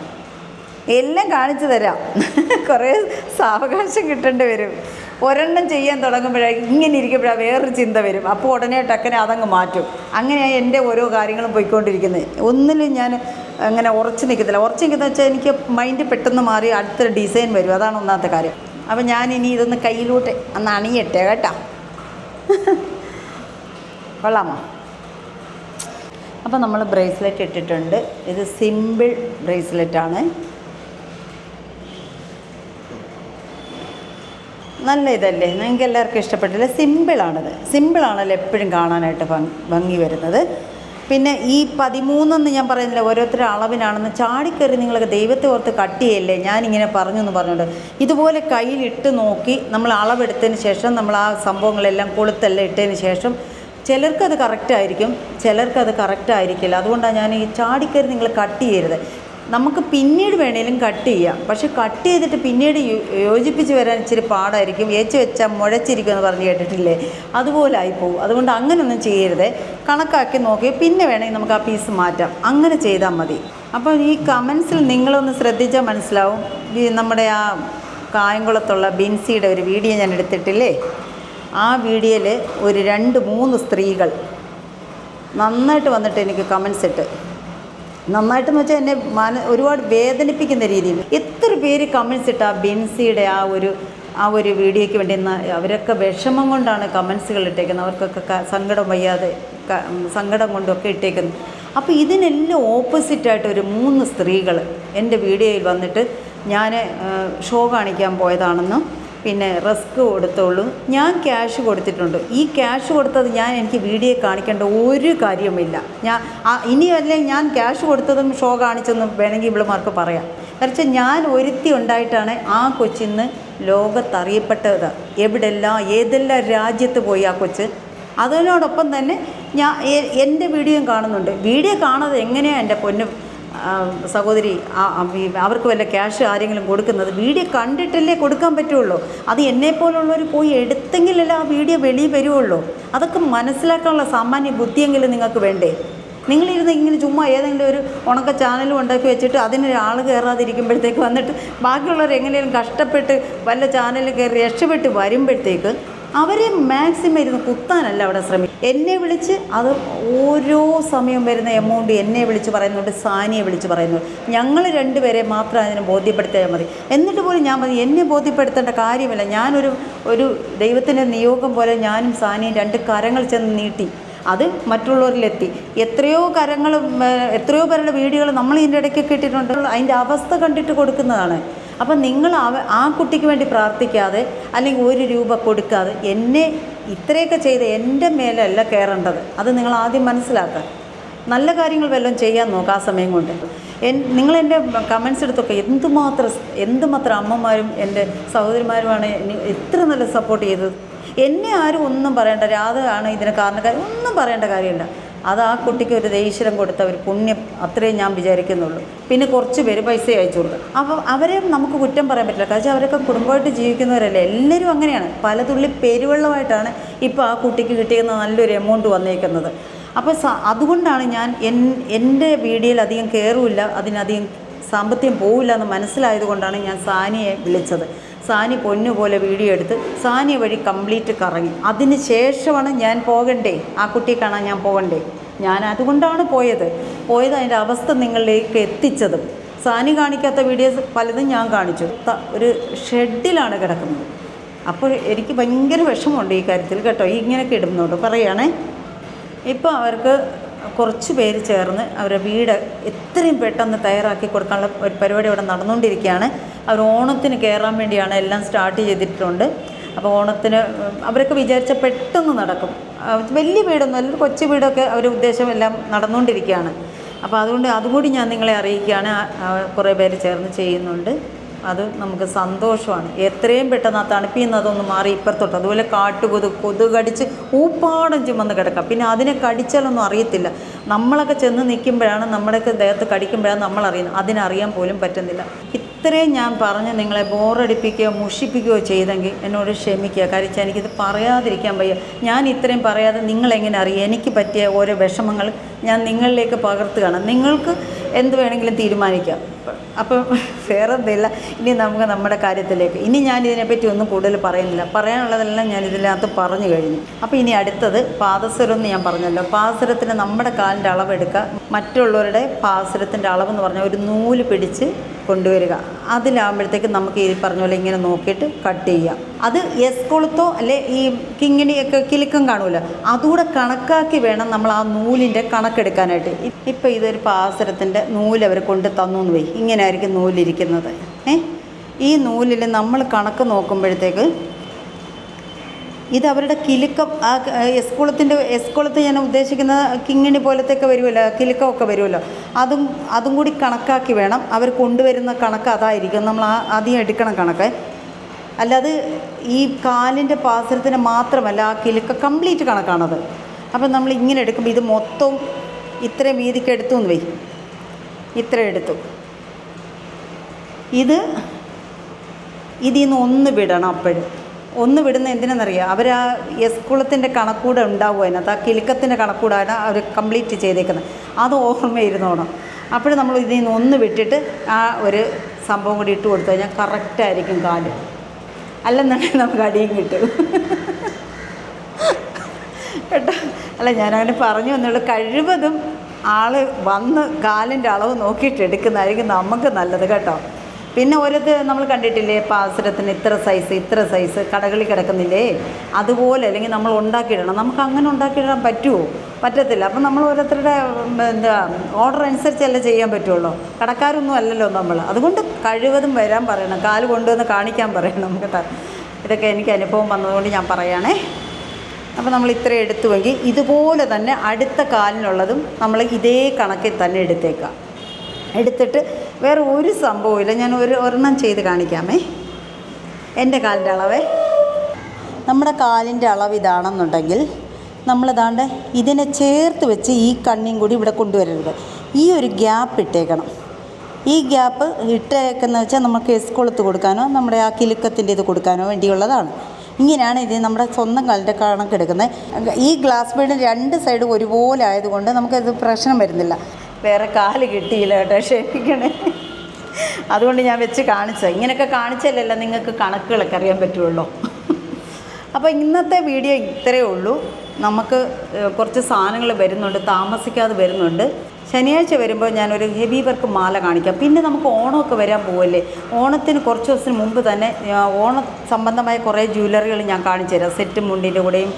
A: എല്ലാം കാണിച്ചു തരാം. കുറേ സാവകാശം കിട്ടേണ്ടി വരും. ഒരെണ്ണം ചെയ്യാൻ തുടങ്ങുമ്പോഴേ ഇങ്ങനെ ഇരിക്കുമ്പോഴാണ് വേറൊരു ചിന്ത വരും. അപ്പോൾ ഉടനെ ടക്കനെ അതങ്ങ് മാറ്റും. അങ്ങനെയാണ് എന്റെ ഓരോ കാര്യങ്ങളും പോയിക്കൊണ്ടിരിക്കുന്നത്. ഒന്നിലും ഞാൻ അങ്ങനെ ഉറച്ചു നിൽക്കത്തില്ല. ഉറച്ചു നിൽക്കുന്ന വെച്ചാൽ എനിക്ക് മൈൻഡ് പെട്ടെന്ന് മാറി അടുത്തൊരു ഡിസൈൻ വരും. അതാണ് ഒന്നാമത്തെ കാര്യം. അപ്പം ഇനി ഇതൊന്ന് കയ്യിലോട്ട് അന്ന് അണിയട്ടെ കേട്ടോ? കൊള്ളാമോ? അപ്പോൾ നമ്മൾ ബ്രേസ്ലെറ്റ് ഇട്ടിട്ടുണ്ട്. ഇത് സിമ്പിൾ ബ്രേസ്ലെറ്റാണ് നല്ല ഇതല്ലേ? നിങ്ങൾക്ക് എല്ലാവർക്കും ഇഷ്ടപ്പെട്ടില്ല സിമ്പിളാണിത് സിമ്പിളാണല്ലോ എപ്പോഴും കാണാനായിട്ട് ഭംഗി വരുന്നത്. പിന്നെ ഈ പതിമൂന്നെന്ന് ഞാൻ പറയുന്നില്ല ഓരോരുത്തരുടെ അളവിനാണെന്ന് ചാടിക്കയറി നിങ്ങളൊക്കെ ദൈവത്തെ ഓർത്ത് കട്ടിയല്ലേ? ഞാനിങ്ങനെ പറഞ്ഞു എന്ന് പറഞ്ഞുകൊണ്ട് ഇതുപോലെ കയ്യിലിട്ട് നോക്കി നമ്മൾ അളവെടുത്തതിന് ശേഷം നമ്മൾ ആ സംഭവങ്ങളെല്ലാം കൊളുത്തെല്ലാം ഇട്ടതിന് ശേഷം ചിലർക്കത് കറക്റ്റായിരിക്കും ചിലർക്കത് കറക്റ്റായിരിക്കില്ല അതുകൊണ്ടാണ് ഞാൻ ഈ ചാടിക്കയറി നിങ്ങൾ കട്ട് ചെയ്യരുത് നമുക്ക് പിന്നീട് വേണേലും കട്ട് ചെയ്യാം. പക്ഷെ കട്ട് ചെയ്തിട്ട് പിന്നീട് യോജിപ്പിച്ച് വരാൻ ഇച്ചിരി പാടായിരിക്കും. ഏച്ചു വെച്ചാൽ മുഴച്ചിരിക്കും എന്ന് പറഞ്ഞ് കേട്ടിട്ടില്ലേ? അതുപോലെ ആയിപ്പോവും. അതുകൊണ്ട് അങ്ങനെയൊന്നും ചെയ്യരുത്. കണക്കാക്കി നോക്കി. പിന്നെ വേണമെങ്കിൽ നമുക്ക് ആ പീസ് മാറ്റാം. അങ്ങനെ ചെയ്താൽ മതി. അപ്പോൾ ഈ കമൻസിൽ നിങ്ങളൊന്ന് ശ്രദ്ധിച്ചാൽ മനസ്സിലാവും. നമ്മുടെ ആ കായംകുളത്തുള്ള ബിൻസിയുടെ ഒരു വീഡിയോ ഞാൻ എടുത്തിട്ടില്ലേ? ആ വീഡിയോയിൽ ഒരു രണ്ട് മൂന്ന് സ്ത്രീകൾ നന്നായിട്ട് വന്നിട്ട് എനിക്ക് കമൻസ് ഇട്ട്. നന്നായിട്ടെന്ന് വെച്ചാൽ എന്നെ മന ഒരുപാട് വേദനിപ്പിക്കുന്ന രീതിയിൽ. എത്ര പേര് കമൻസ് ഇട്ട് ആ ബിൻസിയുടെ ആ ഒരു ആ ഒരു വീഡിയോയ്ക്ക് വേണ്ടി അവരൊക്കെ വിഷമം കൊണ്ടാണ് കമൻസുകൾ ഇട്ടേക്കുന്നത്. അവർക്കൊക്കെ സങ്കടം വയ്യാതെ സങ്കടം കൊണ്ടൊക്കെ ഇട്ടേക്കുന്നത്. അപ്പോൾ ഇതിനെല്ലാം ഓപ്പോസിറ്റായിട്ട് ഒരു മൂന്ന് സ്ത്രീകൾ എന്റെ വീഡിയോയിൽ വന്നിട്ട് ഞാൻ ഷോ കാണിക്കാൻ പോയതാണെന്നും പിന്നെ റിസ്ക് കൊടുത്തോളൂ. ഞാൻ ക്യാഷ് കൊടുത്തിട്ടുണ്ട്. ഈ ക്യാഷ് കൊടുത്തത് ഞാൻ എനിക്ക് വീഡിയോ കാണിക്കേണ്ട ഒരു കാര്യവുമില്ല. ഞാൻ ഇനി അല്ലെങ്കിൽ ഞാൻ ക്യാഷ് കൊടുത്തതും ഷോ കാണിച്ചെന്നും വേണമെങ്കിൽ ഇവളുമാർക്ക് പറയാം. കാരണം ഞാൻ ഒരുത്തി ഉണ്ടായിട്ടാണ് ആ കൊച്ചിന്ന് ലോകത്തറിയപ്പെട്ടത്. എവിടെല്ലാം ഏതെല്ലാം രാജ്യത്ത് പോയി ആ കൊച്ച്? അതിനോടൊപ്പം തന്നെ ഞാൻ എന്റെ വീഡിയോയും കാണുന്നുണ്ട്. വീഡിയോ കാണുന്നത് എങ്ങനെയാണ് എന്റെ പൊന്നു സഹോദരി അവർക്ക് വല്ല ക്യാഷ് ആരെങ്കിലും കൊടുക്കുന്നത് വീഡിയോ കണ്ടിട്ടല്ലേ കൊടുക്കാൻ പറ്റുള്ളൂ. അത് എന്നെപ്പോലുള്ളവർ പോയി എടുത്തെങ്കിലല്ലേ ആ വീഡിയോ വെളിയിൽ വരുള്ളൂ. അതൊക്കെ മനസ്സിലാക്കാനുള്ള സാമാന്യ ബുദ്ധിയെങ്കിലും നിങ്ങൾക്ക് വേണ്ടേ? നിങ്ങളിരുന്ന് ഇങ്ങനെ ചുമ്മാ ഏതെങ്കിലും ഒരു ഉണക്ക ചാനലും ഉണ്ടാക്കി വെച്ചിട്ട് അതിനൊരാൾ കയറാതിരിക്കുമ്പോഴത്തേക്ക് വന്നിട്ട് ബാക്കിയുള്ളവർ എങ്ങനെയും കഷ്ടപ്പെട്ട് വല്ല ചാനലിൽ കയറി രക്ഷപ്പെട്ട് വരുമ്പോഴത്തേക്ക് അവരെ മാക്സിമം ഇരുന്ന് കുത്താനല്ല അവിടെ ശ്രമിക്കും എന്നെ വിളിച്ച് അത് ഓരോ സമയം വരുന്ന എമൗണ്ട് എന്നെ വിളിച്ച് പറയുന്നുണ്ട് സാനിയെ വിളിച്ച് പറയുന്നുണ്ട്. ഞങ്ങൾ രണ്ടുപേരെ മാത്രം അതിനെ ബോധ്യപ്പെടുത്തിയാൽ മതി. എന്നിട്ട് പോലും ഞാൻ മതി എന്നെ ബോധ്യപ്പെടുത്തേണ്ട കാര്യമില്ല. ഞാനൊരു ഒരു ദൈവത്തിന്റെ നിയോഗം പോലെ ഞാനും സാനിയും രണ്ട് കരങ്ങൾ ചെന്ന് നീട്ടി. അത് മറ്റുള്ളവരിലെത്തി. എത്രയോ കരങ്ങൾ എത്രയോ പേരുടെ വീഡിയോകൾ നമ്മൾ ഇതിന്റെ ഇടയ്ക്കൊക്കെ ഇട്ടിട്ടുണ്ട് അതിന്റെ അവസ്ഥ കണ്ടിട്ട് കൊടുക്കുന്നതാണ്. അപ്പം നിങ്ങൾ ആ കുട്ടിക്ക് വേണ്ടി പ്രാർത്ഥിക്കാതെ അല്ലെങ്കിൽ ഒരു രൂപ കൊടുക്കാതെ എന്നെ ഇത്രയൊക്കെ ചെയ്ത് എന്റെ മേലല്ല കയറേണ്ടത്. അത് നിങ്ങൾ ആദ്യം മനസ്സിലാക്കുക. നല്ല കാര്യങ്ങൾ വല്ലതും ചെയ്യാൻ നോക്കുക ആ സമയം കൊണ്ട്. നിങ്ങൾ എന്റെ കമൻസ് എടുത്തൊക്കെ എന്തുമാത്രം എന്തുമാത്രം അമ്മമാരും എന്റെ സഹോദരിമാരുമാണ് എത്ര നല്ല സപ്പോർട്ട് ചെയ്തത്. എന്നെ ആരും ഒന്നും പറയേണ്ട. രാധ ആണ് ഇതിന് കാരണക്കാർ ഒന്നും പറയേണ്ട കാര്യമില്ല. അത് ആ കുട്ടിക്ക് ഒരു ദേശീരം കൊടുത്ത ഒരു പുണ്യം അത്രയും ഞാൻ വിചാരിക്കുന്നുള്ളൂ. പിന്നെ കുറച്ച് പേര് പൈസ അയച്ചു കൊടുക്കും അപ്പോൾ അവരെ നമുക്ക് കുറ്റം പറയാൻ പറ്റില്ല. കാരണം അവരൊക്കെ കുടുംബമായിട്ട് ജീവിക്കുന്നവരല്ലേ? എല്ലാവരും അങ്ങനെയാണ്. പല തുള്ളി പെരുവെള്ളമായിട്ടാണ് ഇപ്പോൾ ആ കുട്ടിക്ക് കിട്ടിയിരുന്ന നല്ലൊരു എമൗണ്ട് വന്നേക്കുന്നത്. അപ്പോൾ അതുകൊണ്ടാണ് ഞാൻ എൻ എന്റെ വീഡിയോയിൽ അധികം കയറില്ല അതിനധികം സാമ്പത്തികം പോവില്ല എന്ന് മനസ്സിലായതുകൊണ്ടാണ് ഞാൻ സാനിയെ വിളിച്ചത്. സാനി പൊന്നുപോലെ വീഡിയോ എടുത്ത് സാനി വഴി കംപ്ലീറ്റ് കറങ്ങി. അതിന് ശേഷമാണ് ഞാൻ പോകണ്ടേ? ആ കുട്ടിയെ കാണാൻ ഞാൻ പോകണ്ടേ? ഞാൻ അതുകൊണ്ടാണ് പോയത്. പോയത് അതിന്റെ അവസ്ഥ നിങ്ങളിലേക്ക് എത്തിച്ചതും. സാനി കാണിക്കാത്ത വീഡിയോസ് പലതും ഞാൻ കാണിച്ചു. ഒരു ഷെഡിലാണ് കിടക്കുന്നത്. അപ്പോൾ എനിക്ക് ഭയങ്കര വിഷമമുണ്ട് ഈ കാര്യത്തിൽ കേട്ടോ. ഇങ്ങനെയൊക്കെ ഇടുന്നോണ്ട് പറയുകയാണേ ഇപ്പോൾ അവർക്ക് കുറച്ച് പേര് ചേർന്ന് അവരുടെ വീട് എത്രയും പെട്ടെന്ന് തയ്യാറാക്കി കൊടുക്കാനുള്ള ഒരു പരിപാടി അവിടെ നടന്നുകൊണ്ടിരിക്കുകയാണ്. അവർ ഓണത്തിന് കയറാൻ വേണ്ടിയാണ് എല്ലാം സ്റ്റാർട്ട് ചെയ്തിട്ടുണ്ട്. അപ്പോൾ ഓണത്തിന് അവരൊക്കെ വിചാരിച്ച പെട്ടെന്ന് നടക്കും. വലിയ വീടൊന്നും അല്ല ഒരു കൊച്ചു വീടൊക്കെ അവർ ഉദ്ദേശം എല്ലാം നടന്നുകൊണ്ടിരിക്കുകയാണ്. അപ്പോൾ അതുകൊണ്ട് അതുകൂടി ഞാൻ നിങ്ങളെ അറിയിക്കുകയാണ്. കുറേ പേര് ചേർന്ന് ചെയ്യുന്നുണ്ട്. അത് നമുക്ക് സന്തോഷമാണ്. എത്രയും പെട്ടെന്ന് ആ തണുപ്പിൽ നിന്ന് അതൊന്ന് മാറി ഇപ്പുറത്തോട്ട്. അതുപോലെ കാട്ടുകൊതു കൊതു കടിച്ച് ഊപ്പാടം ചുമന്ന് കിടക്കാം. പിന്നെ അതിനെ കടിച്ചാലൊന്നും അറിയത്തില്ല. നമ്മളൊക്കെ ചെന്ന് നിൽക്കുമ്പോഴാണ് നമ്മുടെയൊക്കെ ദേഹത്ത് കടിക്കുമ്പോഴാണ് നമ്മൾ അറിയുന്നത് അതിനറിയാൻ പോലും പറ്റുന്നില്ല. ഇത്രയും ഞാൻ പറഞ്ഞ് നിങ്ങളെ ബോറടിപ്പിക്കുകയോ മുഷിപ്പിക്കുകയോ ചെയ്തെങ്കിൽ എന്നോട് ക്ഷമിക്കുക. കാര്യം എനിക്കിത് പറയാതിരിക്കാൻ വയ്യ. ഞാൻ ഇത്രയും പറയാതെ നിങ്ങളെങ്ങനെ അറിയാം? എനിക്ക് പറ്റിയ ഓരോ വിഷമങ്ങൾ ഞാൻ നിങ്ങളിലേക്ക് പകർത്തുകയാണ്. നിങ്ങൾക്ക് എന്ത് വേണമെങ്കിലും തീരുമാനിക്കാം. അപ്പം വേറെ എന്തില്ല ഇനി നമുക്ക് നമ്മുടെ കാര്യത്തിലേക്ക്. ഇനി ഞാൻ ഇതിനെപ്പറ്റി ഒന്നും കൂടുതൽ പറയുന്നില്ല. പറയാനുള്ളതെല്ലാം ഞാൻ ഇതിനകത്ത് പറഞ്ഞു കഴിഞ്ഞു. അപ്പോൾ ഇനി അടുത്തത് പാദസരം എന്ന് ഞാൻ പറഞ്ഞല്ലോ. പാദസരത്തിന് നമ്മുടെ കാലിന്റെ അളവെടുക്കുക മറ്റുള്ളവരുടെ പാസരത്തിന്റെ അളവെന്ന് പറഞ്ഞാൽ ഒരു നൂൽ പിടിച്ച് കൊണ്ടുവരിക. അതിലാകുമ്പോഴത്തേക്ക് നമുക്ക് ഈ പറഞ്ഞ പോലെ ഇങ്ങനെ നോക്കിയിട്ട് കട്ട് ചെയ്യാം. അത് എസ് കൊളുത്തോ അല്ലെ ഈ കിങ്ങിണിയൊക്കെ കിലുക്കം കാണുമല്ലോ അതുകൂടെ കണക്കാക്കി വേണം നമ്മൾ ആ നൂലിന്റെ കണക്കെടുക്കാനായിട്ട്. ഇപ്പം ഇതൊരു പാസരത്തിന്റെ നൂൽ അവർ കൊണ്ട് തന്നു എന്ന് പോയി ഇങ്ങനെ ആയിരിക്കും നൂലിരിക്കുന്നത്. ഏ? ഈ നൂലിൽ നമ്മൾ കണക്ക് നോക്കുമ്പോഴത്തേക്ക് ഇത് അവരുടെ കിലുക്കം ആ എസ്കുളത്തിന്റെ എസ്കുളത്ത് ഞാൻ ഉദ്ദേശിക്കുന്ന കിങ്ങിണി പോലത്തെയൊക്കെ വരുമല്ലോ കിലുക്കമൊക്കെ വരുമല്ലോ. അതും അതും കൂടി കണക്കാക്കി വേണം അവർ കൊണ്ടുവരുന്ന കണക്ക് അതായിരിക്കും. നമ്മൾ ആ ആദ്യം എടുക്കണം കണക്ക്. അല്ലാതെ ഈ കാലിന്റെ പാസരത്തിന് മാത്രമല്ല ആ കിലുക്ക കംപ്ലീറ്റ് കണക്കാണത്. അപ്പം നമ്മൾ ഇങ്ങനെ എടുക്കുമ്പോൾ ഇത് മൊത്തം ഇത്രയും വീതിക്ക് എടുത്തു എന്ന് വയ്ക്കും ഇത്ര എടുത്തു. ഇത് ഇതിൽ നിന്ന് ഒന്ന് വിടണം അപ്പോഴും. ഒന്ന് വിടുന്ന എന്തിനാണെന്നറിയാം അവർ ആ എസ് കുളത്തിന്റെ കണക്കൂടെ ഉണ്ടാവും അതിനകത്ത്? ആ കിലുക്കത്തിന്റെ കണക്കൂടാണ് അവർ കംപ്ലീറ്റ് ചെയ്തേക്കുന്നത്. അത് ഓർമ്മയിരുന്നോണം. അപ്പോൾ നമ്മൾ ഇതിൽ നിന്ന് ഒന്ന് വിട്ടിട്ട് ആ ഒരു സംഭവം കൂടി ഇട്ട് കൊടുത്തു കഴിഞ്ഞാൽ കറക്റ്റായിരിക്കും കാൽ. അല്ലെന്നുണ്ടെങ്കിൽ നമുക്ക് അടിയും കിട്ടും. കേട്ടോ? അല്ല ഞാനങ്ങനെ പറഞ്ഞു എന്നുള്ളൂ കഴിവതും ആൾ വന്ന് കാലിന്റെ അളവ് നോക്കിയിട്ട് എടുക്കുന്നതായിരിക്കും നമുക്ക് നല്ലത് കേട്ടോ. പിന്നെ ഒരത് നമ്മൾ കണ്ടിട്ടില്ലേ? പാസരത്തിന് ഇത്ര സൈസ് ഇത്ര സൈസ് കടകളിൽ കിടക്കുന്നില്ലേ? അതുപോലെ അല്ലെങ്കിൽ നമ്മൾ ഉണ്ടാക്കിയിടണം. നമുക്ക് അങ്ങനെ ഉണ്ടാക്കിയിടാൻ പറ്റുമോ പറ്റത്തില്ല. അപ്പം നമ്മൾ ഓരോരുത്തരുടെ എന്താ ഓർഡർ അനുസരിച്ചല്ലേ ചെയ്യാൻ പറ്റുള്ളൂ. കടക്കാരൊന്നും അല്ലല്ലോ നമ്മൾ. അതുകൊണ്ട് കഴിവതും വരാൻ പറയണം. കാൽ കൊണ്ടുവന്ന് കാണിക്കാൻ പറയണം. നമുക്ക് ഇതൊക്കെ എനിക്ക് അനുഭവം വന്നതുകൊണ്ട് ഞാൻ പറയുകയാണേ അപ്പോൾ നമ്മൾ ഇത്ര എടുത്തുവെങ്കിൽ ഇതുപോലെ തന്നെ അടുത്ത കാലിനുള്ളതും നമ്മൾ ഇതേ കണക്കിൽ തന്നെ എടുത്തേക്കാം. എടുത്തിട്ട് വേറെ ഒരു സംഭവമില്ല ഞാൻ ഒരു ഒരെണ്ണം ചെയ്ത് കാണിക്കാമേ. എന്റെ കാലിന്റെ അളവേ. നമ്മുടെ കാലിന്റെ അളവ് ഇതാണെന്നുണ്ടെങ്കിൽ നമ്മളിതാണ്ട് ഇതിനെ ചേർത്ത് വെച്ച് ഈ കണ്ണിയും കൂടി ഇവിടെ കൊണ്ടുവരരുത്. ഈ ഒരു ഗ്യാപ്പ് ഇട്ടേക്കണം. ഈ ഗ്യാപ്പ് ഇട്ടേക്കുന്ന വെച്ചാൽ നമുക്ക് എസ്കൊളുത്ത് കൊടുക്കാനോ നമ്മുടെ ആ കിലുക്കത്തിന്റെ ഇത് കൊടുക്കാനോ വേണ്ടിയുള്ളതാണ്. ഇങ്ങനെയാണ് ഇത് നമ്മുടെ സ്വന്തം കാലിന്റെ കണക്കെടുക്കുന്നത്. ഈ ഗ്ലാസ് ബീഡ് രണ്ട് സൈഡും ഒരുപോലെ ആയതുകൊണ്ട് നമുക്കത് പ്രശ്നം വരുന്നില്ല. വേറെ കാൽ കിട്ടിയില്ല കേട്ടോ ക്ഷമിക്കണേ. അതുകൊണ്ട് ഞാൻ വെച്ച് കാണിച്ചത്. ഇങ്ങനെയൊക്കെ കാണിച്ചാലല്ല നിങ്ങൾക്ക് കണക്കുകളൊക്കെ അറിയാൻ പറ്റുള്ളൂ. അപ്പോൾ ഇന്നത്തെ വീഡിയോ ഇത്രയേ ഉള്ളൂ. നമുക്ക് കുറച്ച് സാധനങ്ങൾ വരുന്നുണ്ട് താമസിക്കാതെ വരുന്നുണ്ട്. ശനിയാഴ്ച വരുമ്പോൾ ഞാനൊരു ഹെവി വർക്ക് മാല കാണിക്കാം. പിന്നെ നമുക്ക് ഓണമൊക്കെ വരാൻ പോവല്ലേ? ഓണത്തിന് കുറച്ച് ദിവസത്തിന് മുമ്പ് തന്നെ ഓണ സംബന്ധമായ കുറേ ജ്വല്ലറികൾ ഞാൻ കാണിച്ചു തരാം. സെറ്റ് മുണ്ടിന്റെ കൂടെയും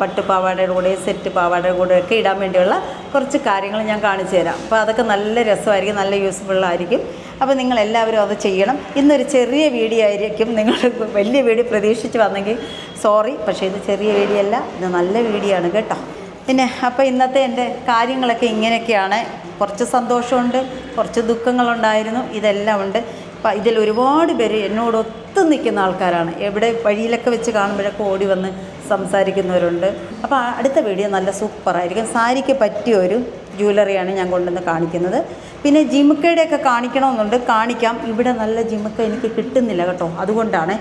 A: പട്ട് പാവാടയുടെ കൂടെയും സെറ്റ് പാവാടയുടെ കൂടെയൊക്കെ ഇടാൻ വേണ്ടിയുള്ള കുറച്ച് കാര്യങ്ങൾ ഞാൻ കാണിച്ചു തരാം. അപ്പോൾ അതൊക്കെ നല്ല രസമായിരിക്കും നല്ല യൂസ്ഫുൾ ആയിരിക്കും. അപ്പോൾ നിങ്ങൾ എല്ലാവരും അത് ചെയ്യണം. ഇന്നൊരു ചെറിയ വീഡിയോ ആയിരിക്കും. നിങ്ങൾ വലിയ വീഡിയോ പ്രതീക്ഷിച്ച് വന്നെങ്കിൽ സോറി പക്ഷേ ഇത് ചെറിയ വീഡിയോ അല്ല. ഇത് നല്ല വീഡിയോ ആണ് കേട്ടോ. പിന്നെ അപ്പോൾ ഇന്നത്തെ എന്റെ കാര്യങ്ങളൊക്കെ ഇങ്ങനെയൊക്കെയാണ്. കുറച്ച് സന്തോഷമുണ്ട് കുറച്ച് ദുഃഖങ്ങളുണ്ടായിരുന്നു ഇതെല്ലാം ഉണ്ട്. അപ്പം ഇതിൽ ഒരുപാട് പേര് എന്നോട് ഒത്തു നിൽക്കുന്ന ആൾക്കാരാണ്. എവിടെ വഴിയിലൊക്കെ വെച്ച് കാണുമ്പോഴൊക്കെ ഓടി വന്ന് സംസാരിക്കുന്നവരുണ്ട്. അപ്പോൾ അടുത്ത വീഡിയോ നല്ല സൂപ്പറായിരിക്കും. സാരിക്ക് പറ്റിയ ഒരു ജ്വല്ലറിയാണ് ഞാൻ കൊണ്ടുവന്ന് കാണിക്കുന്നത്. പിന്നെ ജിമുക്കയുടെയൊക്കെ കാണിക്കണമെന്നുണ്ട്. കാണിക്കാം. ഇവിടെ നല്ല ജിമുക്ക എനിക്ക് കിട്ടുന്നില്ല കേട്ടോ. അതുകൊണ്ടാണ്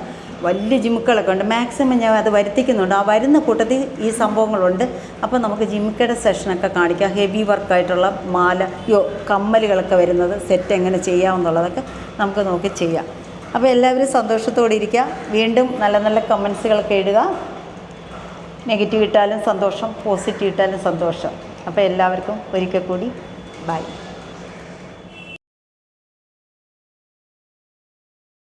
A: വലിയ ജിമുക്കളൊക്കെ ഉണ്ട്. മാക്സിമം ഞാൻ അത് വരുത്തിക്കുന്നുണ്ട്. ആ വരുന്ന കൂട്ടത്തിൽ ഈ സംഭവങ്ങളുണ്ട്. അപ്പോൾ നമുക്ക് ജിമുക്കയുടെ സെഷനൊക്കെ കാണിക്കാം. ഹെവി വർക്കായിട്ടുള്ള മാല യോ കമ്മലുകളൊക്കെ വരുന്നത് സെറ്റ് എങ്ങനെ ചെയ്യാമെന്നുള്ളതൊക്കെ നമുക്ക് നോക്കി ചെയ്യാം. അപ്പോൾ എല്ലാവരും സന്തോഷത്തോടെ ഇരിക്കുക. വീണ്ടും നല്ല നല്ല കമൻസുകളൊക്കെ ഇടുക. നെഗറ്റീവ് ഇട്ടാലും സന്തോഷം പോസിറ്റീവ് ഇട്ടാലും സന്തോഷം. അപ്പോൾ എല്ലാവർക്കും ഒരിക്കൽ കൂടി. ബൈ